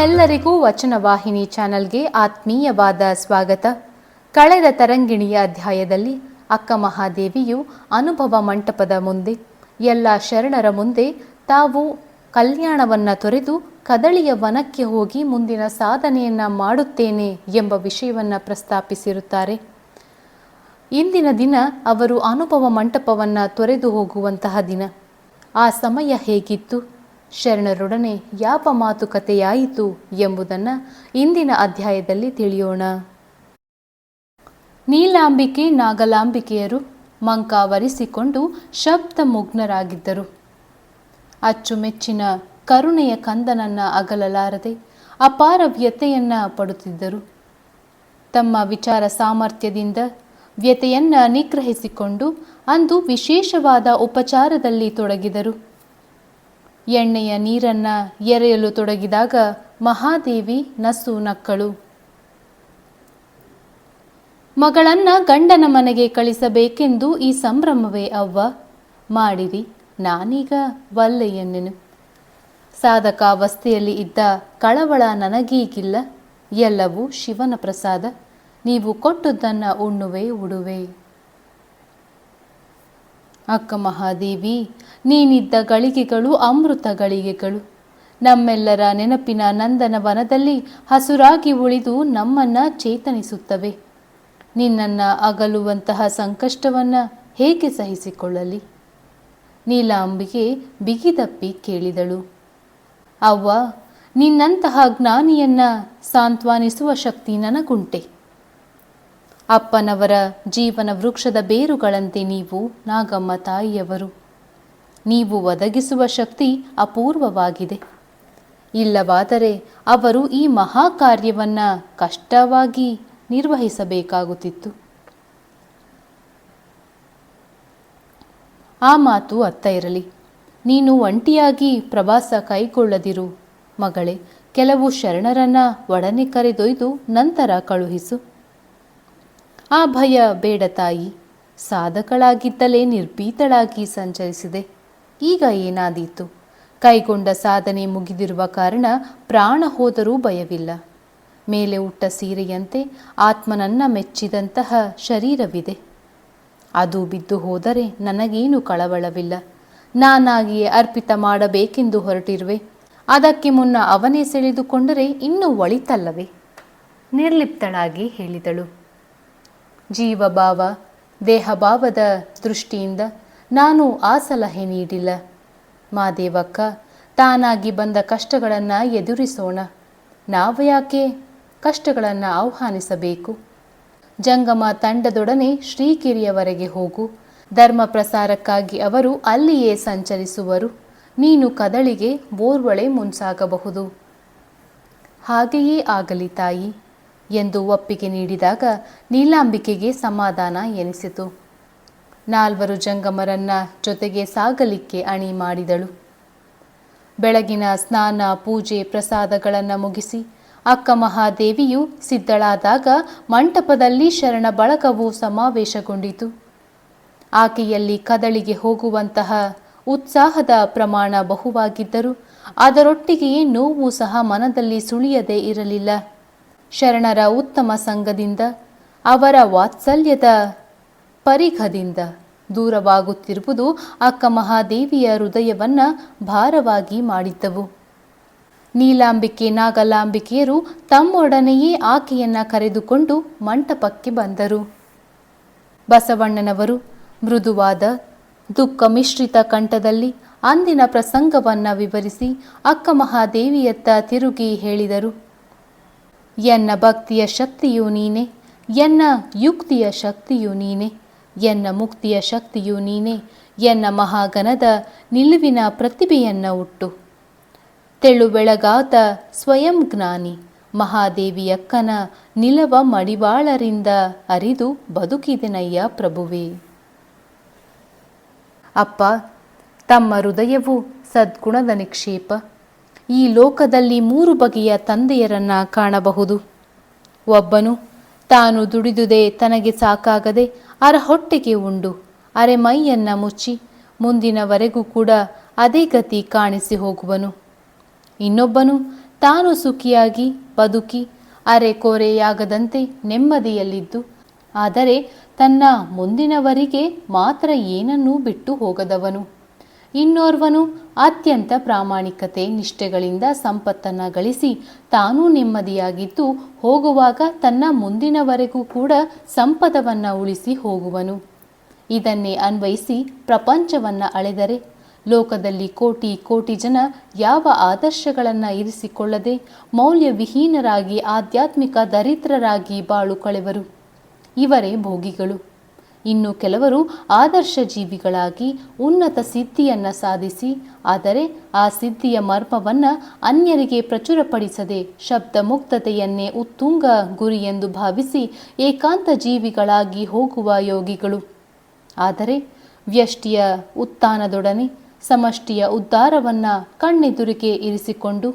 ತಮ್ಮೆಲ್ಲರಿಗೂ ವಚನವಾಹಿನಿ ಚಾನೆಲ್ಗೆ ಆತ್ಮೀಯವಾದ ಸ್ವಾಗತ. ಕಳೆದ ತರಂಗಿಣಿಯ ಅಧ್ಯಾಯದಲ್ಲಿ ಅಕ್ಕ ಮಹಾದೇವಿಯು ಅನುಭವ ಮಂಟಪದ ಮುಂದೆ, ಎಲ್ಲ ಶರಣರ ಮುಂದೆ ತಾವು ಕಲ್ಯಾಣವನ್ನ ತೊರೆದು ಕದಳಿಯ ವನಕ್ಕೆ ಹೋಗಿ ಮುಂದಿನ ಸಾಧನೆಯನ್ನ ಮಾಡುತ್ತೇನೆ ಎಂಬ ವಿಷಯವನ್ನ ಪ್ರಸ್ತಾಪಿಸಿರುತ್ತಾರೆ. ಇಂದಿನ ದಿನ ಅವರು ಅನುಭವ ಮಂಟಪವನ್ನ ತೊರೆದು ಹೋಗುವಂತಹ ದಿನ. ಆ ಸಮಯ ಹೇಗಿತ್ತು? ಶರಣರೊಡನೆ ಯಾವ ಮಾತುಕತೆಯಾಯಿತು ಎಂಬುದನ್ನು ಇಂದಿನ ಅಧ್ಯಾಯದಲ್ಲಿ ತಿಳಿಯೋಣ. ನೀಲಾಂಬಿಕೆ ನಾಗಲಾಂಬಿಕೆಯರು ಮಂಕಾವರಿಸಿಕೊಂಡು ಶಬ್ದ ಮುಗ್ನರಾಗಿದ್ದರು. ಅಚ್ಚುಮೆಚ್ಚಿನ ಕರುಣೆಯ ಕಂದನನ್ನ ಅಗಲಲಾರದೆ ಅಪಾರ ವ್ಯತೆಯನ್ನ ಪಡುತ್ತಿದ್ದರು. ತಮ್ಮ ವಿಚಾರ ಸಾಮರ್ಥ್ಯದಿಂದ ವ್ಯತೆಯನ್ನು ನಿಗ್ರಹಿಸಿಕೊಂಡು ಅಂದು ವಿಶೇಷವಾದ ಉಪಚಾರದಲ್ಲಿ ತೊಡಗಿದರು. ಎಣ್ಣೆಯ ನೀರನ್ನ ಎರೆಯಲು ತೊಡಗಿದಾಗ ಮಹಾದೇವಿ ನಸು ನಕ್ಕಳು. ಮಗಳನ್ನ ಗಂಡನ ಮನೆಗೆ ಕಳಿಸಬೇಕೆಂದು ಈ ಸಂಭ್ರಮವೇ ಅವ್ವ. ಮಾಡಿರಿ, ನಾನೀಗ ವಲ್ಲೆಯನ್ನೆನು. ಸಾಧಕಾವಸ್ಥೆಯಲ್ಲಿ ಇದ್ದ ಕಳವಳ ನನಗೀಗಿಲ್ಲ. ಎಲ್ಲವೂ ಶಿವನ ಪ್ರಸಾದ. ನೀವು ಕೊಟ್ಟದ್ದನ್ನು ಉಣ್ಣುವೆ, ಉಡುವೆ. ಅಕ್ಕ ಮಹಾದೇವಿ, ನೀನಿದ್ದ ಗಳಿಗೆಗಳು ಅಮೃತ ಗಳಿಗೆಗಳು ನಮ್ಮೆಲ್ಲರ ನೆನಪಿನ ನಂದನ ವನದಲ್ಲಿ ಹಸುರಾಗಿ ಉಳಿದು ನಮ್ಮನ್ನ ಚೇತನಿಸುತ್ತವೆ. ನಿನ್ನನ್ನು ಅಗಲುವಂತಹ ಸಂಕಷ್ಟವನ್ನ ಹೇಗೆ ಸಹಿಸಿಕೊಳ್ಳಲಿ? ನೀಲಾಂಬಿಗೆ ಬಿಗಿದಪ್ಪಿ ಕೇಳಿದಳು. ಅವ್ವ, ನಿನ್ನಂತಹ ಜ್ಞಾನಿಯನ್ನ ಸಾಂತ್ವನಿಸುವ ಶಕ್ತಿ ನನಗುಂಟೆ. ಅಪ್ಪನವರ ಜೀವನ ವೃಕ್ಷದ ಬೇರುಗಳಂತೆ ನೀವು ನಾಗಮ್ಮ ತಾಯಿಯವರು. ನೀವು ಒದಗಿಸುವ ಶಕ್ತಿ ಅಪೂರ್ವವಾಗಿದೆ. ಇಲ್ಲವಾದರೆ ಅವರು ಈ ಮಹಾ ಕಾರ್ಯವನ್ನ ಕಷ್ಟವಾಗಿ ನಿರ್ವಹಿಸಬೇಕಾಗುತ್ತಿತ್ತು. ಆ ಮಾತು ಅತ್ತ ಇರಲಿ. ನೀನು ಒಂಟಿಯಾಗಿ ಪ್ರವಾಸ ಕೈಗೊಳ್ಳದಿರು. ಮಗಳೇ, ಕೆಲವು ಶರಣರನ್ನ ಒಡನೆ ಕರೆದೊಯ್ದು ನಂತರ ಕಳುಹಿಸು. ಆ ಭಯ ಬೇಡ ತಾಯಿ. ಸಾಧಕಳಾಗಿದ್ದಲೇ ನಿರ್ಭೀತಳಾಗಿ ಸಂಚರಿಸಿದೆ. ಈಗ ಏನಾದೀತು? ಕೈಗೊಂಡ ಸಾಧನೆ ಮುಗಿದಿರುವ ಕಾರಣ ಪ್ರಾಣ ಹೋದರೂ ಭಯವಿಲ್ಲ. ಮೇಲೆ ಉಟ್ಟ ಸೀರೆಯಂತೆ ಆತ್ಮನನ್ನ ಮೆಚ್ಚಿದಂತಹ ಶರೀರವಿದೆ. ಅದು ಬಿದ್ದು ಹೋದರೆ ನನಗೇನು ಕಳವಳವಿಲ್ಲ. ನಾನಾಗಿಯೇ ಅರ್ಪಿತ ಮಾಡಬೇಕೆಂದು ಹೊರಟಿರುವೆ. ಅದಕ್ಕೆ ಮುನ್ನ ಅವನೇ ಸೆಳೆದುಕೊಂಡರೆ ಇನ್ನೂ ಒಳಿತಲ್ಲವೇ? ನಿರ್ಲಿಪ್ತಳಾಗಿ ಹೇಳಿದಳು. ಜೀವಭಾವ, ದೇಹಭಾವದ ದೃಷ್ಟಿಯಿಂದ ನಾನು ಆ ಸಲಹೆ ನೀಡಿಲ್ಲ. ಮಾದೇವಕ್ಕ ತಾನಾಗಿ ಬಂದ ಕಷ್ಟಗಳನ್ನು ಎದುರಿಸೋಣ. ನಾವು ಯಾಕೆ ಕಷ್ಟಗಳನ್ನು ಆಹ್ವಾನಿಸಬೇಕು? ಜಂಗಮ ತಂಡದೊಡನೆ ಶ್ರೀಗಿರಿಯವರೆಗೆ ಹೋಗು. ಧರ್ಮ ಪ್ರಸಾರಕ್ಕಾಗಿ ಅವರು ಅಲ್ಲಿಯೇ ಸಂಚರಿಸುವರು. ನೀನು ಕದಳಿಗೆ ಬೋರ್ವಳೆ ಮುಂಸಾಗಬಹುದು. ಹಾಗೆಯೇ ಆಗಲಿ ತಾಯಿ. ಎಂದು ಒಪ್ಪಿಗೆ ನೀಡಿದಾಗ ನೀಲಾಂಬಿಕೆಗೆ ಸಮಾಧಾನ ಎನಿಸಿತು. ನಾಲ್ವರು ಜಂಗಮರನ್ನ ಜೊತೆಗೆ ಸಾಗಲಿಕ್ಕೆ ಅಣಿ ಮಾಡಿದಳು. ಬೆಳಗಿನ ಸ್ನಾನ, ಪೂಜೆ, ಪ್ರಸಾದಗಳನ್ನು ಮುಗಿಸಿ ಅಕ್ಕ ಮಹಾದೇವಿಯು ಸಿದ್ಧಳಾದಾಗ ಮಂಟಪದಲ್ಲಿ ಶರಣ ಬಳಗವು ಸಮಾವೇಶಗೊಂಡಿತು. ಆಕೆಯಲ್ಲಿ ಕದಳಿಗೆ ಹೋಗುವಂತಹ ಉತ್ಸಾಹದ ಪ್ರಮಾಣ ಬಹುವಾಗಿದ್ದರೂ ಅದರೊಟ್ಟಿಗೆಯೇ ನೋವು ಸಹ ಮನದಲ್ಲಿ ಸುಳಿಯದೇ ಇರಲಿಲ್ಲ. ಶರಣರ ಉತ್ತಮ ಸಂಘದಿಂದ, ಅವರ ವಾತ್ಸಲ್ಯದ ಪರಿಘದಿಂದ ದೂರವಾಗುತ್ತಿರುವುದು ಅಕ್ಕ ಮಹಾದೇವಿಯ ಹೃದಯವನ್ನ ಭಾರವಾಗಿ ಮಾಡಿದ್ದವು. ನೀಲಾಂಬಿಕೆ ನಾಗಲಾಂಬಿಕೆಯರು ತಮ್ಮೊಡನೆಯೇ ಆಕೆಯನ್ನು ಕರೆದುಕೊಂಡು ಮಂಟಪಕ್ಕೆ ಬಂದರು. ಬಸವಣ್ಣನವರು ಮೃದುವಾದ ದುಃಖ ಮಿಶ್ರಿತ ಕಂಠದಲ್ಲಿ ಅಂದಿನ ಪ್ರಸಂಗವನ್ನ ವಿವರಿಸಿ ಅಕ್ಕ ಮಹಾದೇವಿಯತ್ತ ತಿರುಗಿ ಹೇಳಿದರು. ಎನ್ನ ಭಕ್ತಿಯ ಶಕ್ತಿಯು ನೀನೆ, ಎನ್ನ ಯುಕ್ತಿಯ ಶಕ್ತಿಯು ನೀನೆ, ಎನ್ನ ಮುಕ್ತಿಯ ಶಕ್ತಿಯು ನೀನೆ, ಎನ್ನ ಮಹಾಗನದ ನಿಲುವಿನ ಪ್ರತಿಭೆಯನ್ನ ಉಟ್ಟು ತೆಳು ಬೆಳಗಾತ ಸ್ವಯಂ ಜ್ಞಾನಿ ಮಹಾದೇವಿಯಕ್ಕನ ನಿಲವ ಮಡಿವಾಳರಿಂದ ಅರಿದು ಬದುಕಿದೆನಯ್ಯ ಪ್ರಭುವೇ. ಅಪ್ಪ, ತಮ್ಮ ಹೃದಯವು ಸದ್ಗುಣದ ನಿಕ್ಷೇಪ. ಈ ಲೋಕದಲ್ಲಿ ಮೂರು ಬಗೆಯ ತಂದೆಯರನ್ನ ಕಾಣಬಹುದು. ಒಬ್ಬನು ತಾನು ದುಡಿದುದೇ ತನಗೆ ಸಾಕಾಗದೆ ಅರ ಹೊಟ್ಟೆಗೆ ಉಂಡು. ಅರೆ ಮೈಯನ್ನ ಮುಚ್ಚಿ ಮುಂದಿನವರೆಗೂ ಕೂಡ ಅದೇ ಗತಿ ಕಾಣಿಸಿ ಹೋಗುವನು. ಇನ್ನೊಬ್ಬನು ತಾನು ಸುಖಿಯಾಗಿ ಬದುಕಿ ಅರೆ ಕೋರೆಯಾಗದಂತೆ ನೆಮ್ಮದಿಯಲ್ಲಿದ್ದು, ಆದರೆ ತನ್ನ ಮುಂದಿನವರಿಗೆ ಮಾತ್ರ ಏನನ್ನೂ ಬಿಟ್ಟು ಹೋಗದವನು. ಇನ್ನೋರ್ವನು ಅತ್ಯಂತ ಪ್ರಾಮಾಣಿಕತೆ ನಿಷ್ಠೆಗಳಿಂದ ಸಂಪತ್ತನ್ನು ಗಳಿಸಿ ತಾನೂ ನೆಮ್ಮದಿಯಾಗಿದ್ದು ಹೋಗುವಾಗ ತನ್ನ ಮುಂದಿನವರೆಗೂ ಕೂಡ ಸಂಪದವನ್ನು ಉಳಿಸಿ ಹೋಗುವನು. ಇದನ್ನೇ ಅನ್ವಯಿಸಿ ಪ್ರಪಂಚವನ್ನು ಅಳೆದರೆ ಲೋಕದಲ್ಲಿ ಕೋಟಿ ಕೋಟಿ ಜನ ಯಾವ ಆದರ್ಶಗಳನ್ನು ಇರಿಸಿಕೊಳ್ಳದೆ ಮೌಲ್ಯವಿಹೀನರಾಗಿ ಆಧ್ಯಾತ್ಮಿಕ ದರಿದ್ರರಾಗಿ ಬಾಳು ಕಳೆವರು. ಇವರೇ ಭೋಗಿಗಳು. ಇನ್ನು ಕೆಲವರು ಆದರ್ಶ ಜೀವಿಗಳಾಗಿ ಉನ್ನತ ಸಿದ್ಧಿಯನ್ನು ಸಾಧಿಸಿ, ಆದರೆ ಆ ಸಿದ್ಧಿಯ ಮರ್ಮವನ್ನು ಅನ್ಯರಿಗೆ ಪ್ರಚುರಪಡಿಸದೆ ಶಬ್ದ ಮುಕ್ತತೆಯನ್ನೇ ಉತ್ತುಂಗ ಗುರಿಯೆಂದು ಭಾವಿಸಿ ಏಕಾಂತ ಜೀವಿಗಳಾಗಿ ಹೋಗುವ ಯೋಗಿಗಳು. ಆದರೆ ವ್ಯಷ್ಟಿಯ ಉತ್ಥಾನದೊಡನೆ ಸಮಷ್ಟಿಯ ಉದ್ಧಾರವನ್ನು ಕಣ್ಣೆದುರಿಗೆ ಇರಿಸಿಕೊಂಡು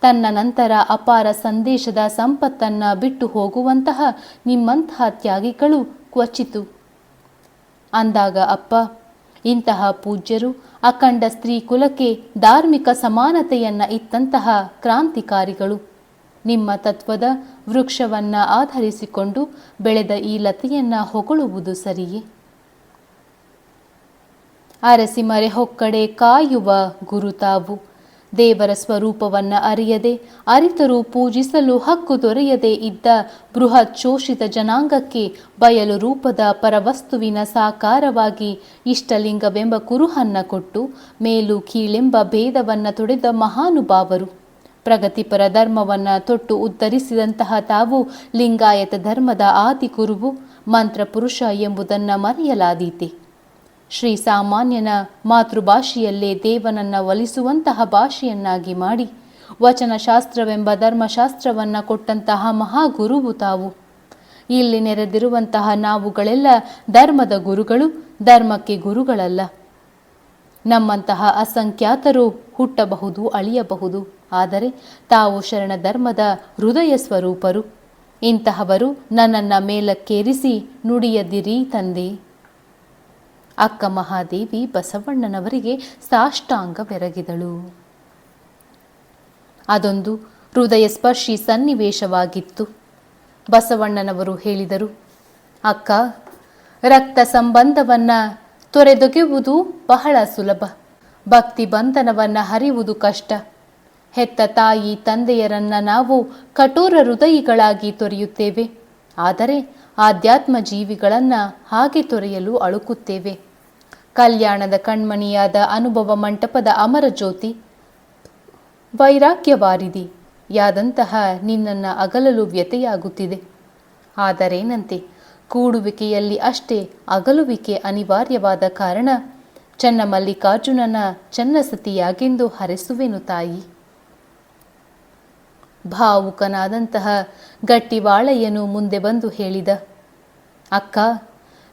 ತನ್ನ ನಂತರ ಅಪಾರ ಸಂದೇಶದ ಸಂಪತ್ತನ್ನು ಬಿಟ್ಟು ಹೋಗುವಂತಹ ನಿಮ್ಮಂತಹ ತ್ಯಾಗಿಗಳು ಕ್ವಚಿತು ಅಂದಾಗ, ಅಪ್ಪ, ಇಂತಹ ಪೂಜ್ಯರು ಅಖಂಡ ಸ್ತ್ರೀ ಕುಲಕ್ಕೆ ಧಾರ್ಮಿಕ ಸಮಾನತೆಯನ್ನ ಇತ್ತಂತಹ ಕ್ರಾಂತಿಕಾರಿಗಳು. ನಿಮ್ಮ ತತ್ವದ ವೃಕ್ಷವನ್ನ ಆಧರಿಸಿಕೊಂಡು ಬೆಳೆದ ಈ ಲತೆಯನ್ನ ಹೊಗಳುವುದು ಸರಿಯೇ? ಅರಸಿಮರೆ ಹೊಕ್ಕಡೆ ಕಾಯುವ ಗುರು ತಾವು. ದೇವರ ಸ್ವರೂಪವನ್ನ ಅರಿಯದೆ, ಅರಿತರೂ ಪೂಜಿಸಲು ಹಕ್ಕು ದೊರೆಯದೆ ಇದ್ದ ಬೃಹತ್ ಶೋಷಿತ ಜನಾಂಗಕ್ಕೆ ಬಯಲು ರೂಪದ ಪರವಸ್ತುವಿನ ಸಾಕಾರವಾಗಿ ಇಷ್ಟಲಿಂಗವೆಂಬ ಕುರುಹನ್ನ ಕೊಟ್ಟು ಮೇಲು ಕೀಳೆಂಬ ಭೇದವನ್ನು ತೊಡೆದ ಮಹಾನುಭಾವರು. ಪ್ರಗತಿಪರ ಧರ್ಮವನ್ನು ತೊಟ್ಟು ಉದ್ಧರಿಸಿದಂತಹ ತಾವು ಲಿಂಗಾಯತ ಧರ್ಮದ ಆದಿ ಕುರುವು ಮಂತ್ರಪುರುಷ ಎಂಬುದನ್ನ ಮರೆಯಲಾದೀತೆ. ಶ್ರೀ ಸಾಮಾನ್ಯನ ಮಾತೃಭಾಷೆಯಲ್ಲೇ ದೇವನನ್ನ ಒಲಿಸುವಂತಹ ಭಾಷೆಯನ್ನಾಗಿ ಮಾಡಿ, ವಚನಶಾಸ್ತ್ರವೆಂಬ ಧರ್ಮಶಾಸ್ತ್ರವನ್ನು ಕೊಟ್ಟಂತಹ ಮಹಾಗುರುವು ತಾವು. ಇಲ್ಲಿ ನೆರೆದಿರುವಂತಹ ನಾವುಗಳೆಲ್ಲ ಧರ್ಮದ ಗುರುಗಳು, ಧರ್ಮಕ್ಕೆ ಗುರುಗಳಲ್ಲ. ನಮ್ಮಂತಹ ಅಸಂಖ್ಯಾತರು ಹುಟ್ಟಬಹುದು, ಅಳಿಯಬಹುದು, ಆದರೆ ತಾವು ಶರಣ ಧರ್ಮದ ಹೃದಯ ಸ್ವರೂಪರು. ಇಂತಹವರು ನನ್ನನ್ನು ಮೇಲಕ್ಕೇರಿಸಿ ನುಡಿಯದಿರಿ ತಂದೆ. ಅಕ್ಕ ಮಹಾದೇವಿ ಬಸವಣ್ಣನವರಿಗೆ ಸಾಷ್ಟಾಂಗ ಬೆರಗಿದಳು. ಅದೊಂದು ಹೃದಯ ಸ್ಪರ್ಶಿ ಸನ್ನಿವೇಶವಾಗಿತ್ತು. ಬಸವಣ್ಣನವರು ಹೇಳಿದರು, ಅಕ್ಕ, ರಕ್ತ ಸಂಬಂಧವನ್ನ ತೊರೆದೊಗೆಯುವುದು ಬಹಳ ಸುಲಭ. ಭಕ್ತಿ ಬಂಧನವನ್ನ ಹರಿಯುವುದು ಕಷ್ಟ. ಹೆತ್ತ ತಾಯಿ ತಂದೆಯರನ್ನ ನಾವು ಕಠೋರ ಹೃದಯಿಗಳಾಗಿ ತೊರೆಯುತ್ತೇವೆ. ಆದರೆ ಆಧ್ಯಾತ್ಮ ಜೀವಿಗಳನ್ನ ಹಾಗೆ ತೊರೆಯಲು ಅಳುಕುತ್ತೇವೆ. ಕಲ್ಯಾಣದ ಕಣ್ಮಣಿಯಾದ ಅನುಭವ ಮಂಟಪದ ಅಮರ ಜ್ಯೋತಿ. ವೈರಾಗ್ಯವಾರಿದಿ, ಯಾದಂತಹ ನಿನ್ನನ್ನು ಅಗಲಲು ವ್ಯತೆಯಾಗುತ್ತಿದೆ ಆದರೇನಂತೆ, ಕೂಡುವಿಕೆಯಲ್ಲಿ ಅಷ್ಟೇ ಅಗಲುವಿಕೆ ಅನಿವಾರ್ಯವಾದ ಕಾರಣ ಚನ್ನಮಲ್ಲಿಕಾರ್ಜುನನ ಚನ್ನಸತಿಯಾಗೆಂದು ಹರೆಸುವೆನು ತಾಯಿ. ಭಾವುಕನಾದಂತಹ ಗಟ್ಟಿವಾಳಯ್ಯನು ಮುಂದೆ ಬಂದು ಹೇಳಿದ, ಅಕ್ಕ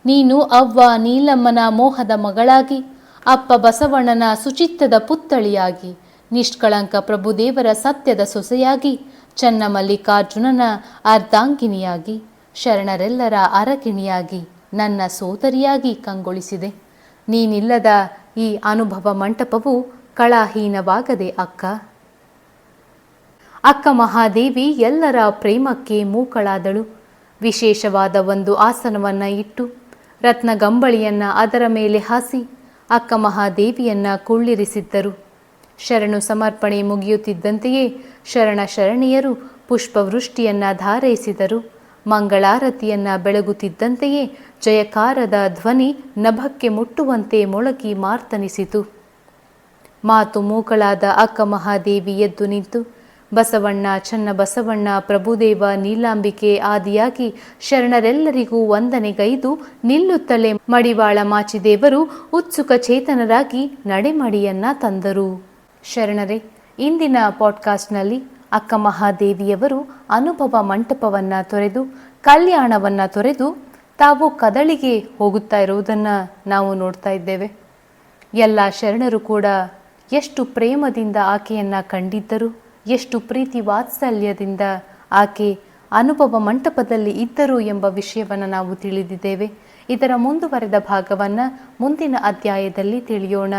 ನೀನು ಅವ್ವ ನೀಲಮ್ಮನ ಮೋಹದ ಮಗಳಾಗಿ, ಅಪ್ಪ ಬಸವಣ್ಣನ ಸುಚಿತ್ತದ ಪುತ್ಥಳಿಯಾಗಿ, ನಿಷ್ಕಳಂಕ ಪ್ರಭುದೇವರ ಸತ್ಯದ ಸೊಸೆಯಾಗಿ, ಚನ್ನಮಲ್ಲಿಕಾರ್ಜುನನ ಅರ್ಧಾಂಗಿನಿಯಾಗಿ ಶರಣರೆಲ್ಲರ ಅರಕಿಣಿಯಾಗಿ ನನ್ನ ಸೋದರಿಯಾಗಿ ಕಂಗೊಳಿಸಿದೆ. ನೀನಿಲ್ಲದ ಈ ಅನುಭವ ಮಂಟಪವು ಕಳಾಹೀನವಾಗದೆ ಅಕ್ಕ. ಅಕ್ಕ ಮಹಾದೇವಿ ಎಲ್ಲರ ಪ್ರೇಮಕ್ಕೆ ಮೂಕಳಾದಳು. ವಿಶೇಷವಾದ ಒಂದು ಆಸನವನ್ನ ಇಟ್ಟು ರತ್ನಗಂಬಳಿಯನ್ನ ಅದರ ಮೇಲೆ ಹಾಸಿ ಅಕ್ಕ ಮಹಾದೇವಿಯನ್ನ ಕುಳ್ಳಿರಿಸಿದ್ದರು. ಶರಣು ಸಮರ್ಪಣೆ ಮುಗಿಯುತ್ತಿದ್ದಂತೆಯೇ ಶರಣ ಶರಣಿಯರು ಪುಷ್ಪವೃಷ್ಟಿಯನ್ನ ಧಾರೈಸಿದರು. ಮಂಗಳಾರತಿಯನ್ನ ಬೆಳಗುತ್ತಿದ್ದಂತೆಯೇ ಜಯಕಾರದ ಧ್ವನಿ ನಭಕ್ಕೆ ಮುಟ್ಟುವಂತೆ ಮೊಳಗಿ ಮಾರ್ತನಿಸಿತು. ಮಾತು ಮೂಕಳಾದ ಅಕ್ಕ ಮಹಾದೇವಿ ಎದ್ದು ನಿಂತು ಬಸವಣ್ಣ ಚನ್ನ ಬಸವಣ್ಣ, ಪ್ರಭುದೇವ, ನೀಲಾಂಬಿಕೆ ಆದಿಯಾಗಿ ಶರಣರೆಲ್ಲರಿಗೂ ವಂದನೆಗೈದು ನಿಲ್ಲುತ್ತಲೇ ಮಡಿವಾಳ ಮಾಚಿದೇವರು ಉತ್ಸುಕ ಚೇತನರಾಗಿ ನಡೆಮಡಿಯನ್ನ ತಂದರು. ಶರಣರೇ, ಇಂದಿನ ಪಾಡ್ಕಾಸ್ಟ್ನಲ್ಲಿ ಅಕ್ಕ ಮಹಾದೇವಿಯವರು ಅನುಭವ ಮಂಟಪವನ್ನ ತೊರೆದು, ಕಲ್ಯಾಣವನ್ನ ತೊರೆದು ತಾವು ಕದಳಿಗೆ ಹೋಗುತ್ತಾ ಇರುವುದನ್ನು ನಾವು ನೋಡ್ತಾ ಇದ್ದೇವೆ. ಎಲ್ಲ ಶರಣರು ಕೂಡ ಎಷ್ಟು ಪ್ರೇಮದಿಂದ ಆಕೆಯನ್ನ ಕಂಡಿದ್ದರು. ಎಷ್ಟು ಪ್ರೀತಿ ವಾತ್ಸಲ್ಯದಿಂದ ಆಕೆ ಅನುಭವ ಮಂಟಪದಲ್ಲಿ ಇದ್ದರು ಎಂಬ ವಿಷಯವನ್ನು ನಾವು ತಿಳಿದಿದ್ದೇವೆ. ಇದರ ಮುಂದುವರೆದ ಭಾಗವನ್ನು ಮುಂದಿನ ಅಧ್ಯಾಯದಲ್ಲಿ ತಿಳಿಯೋಣ.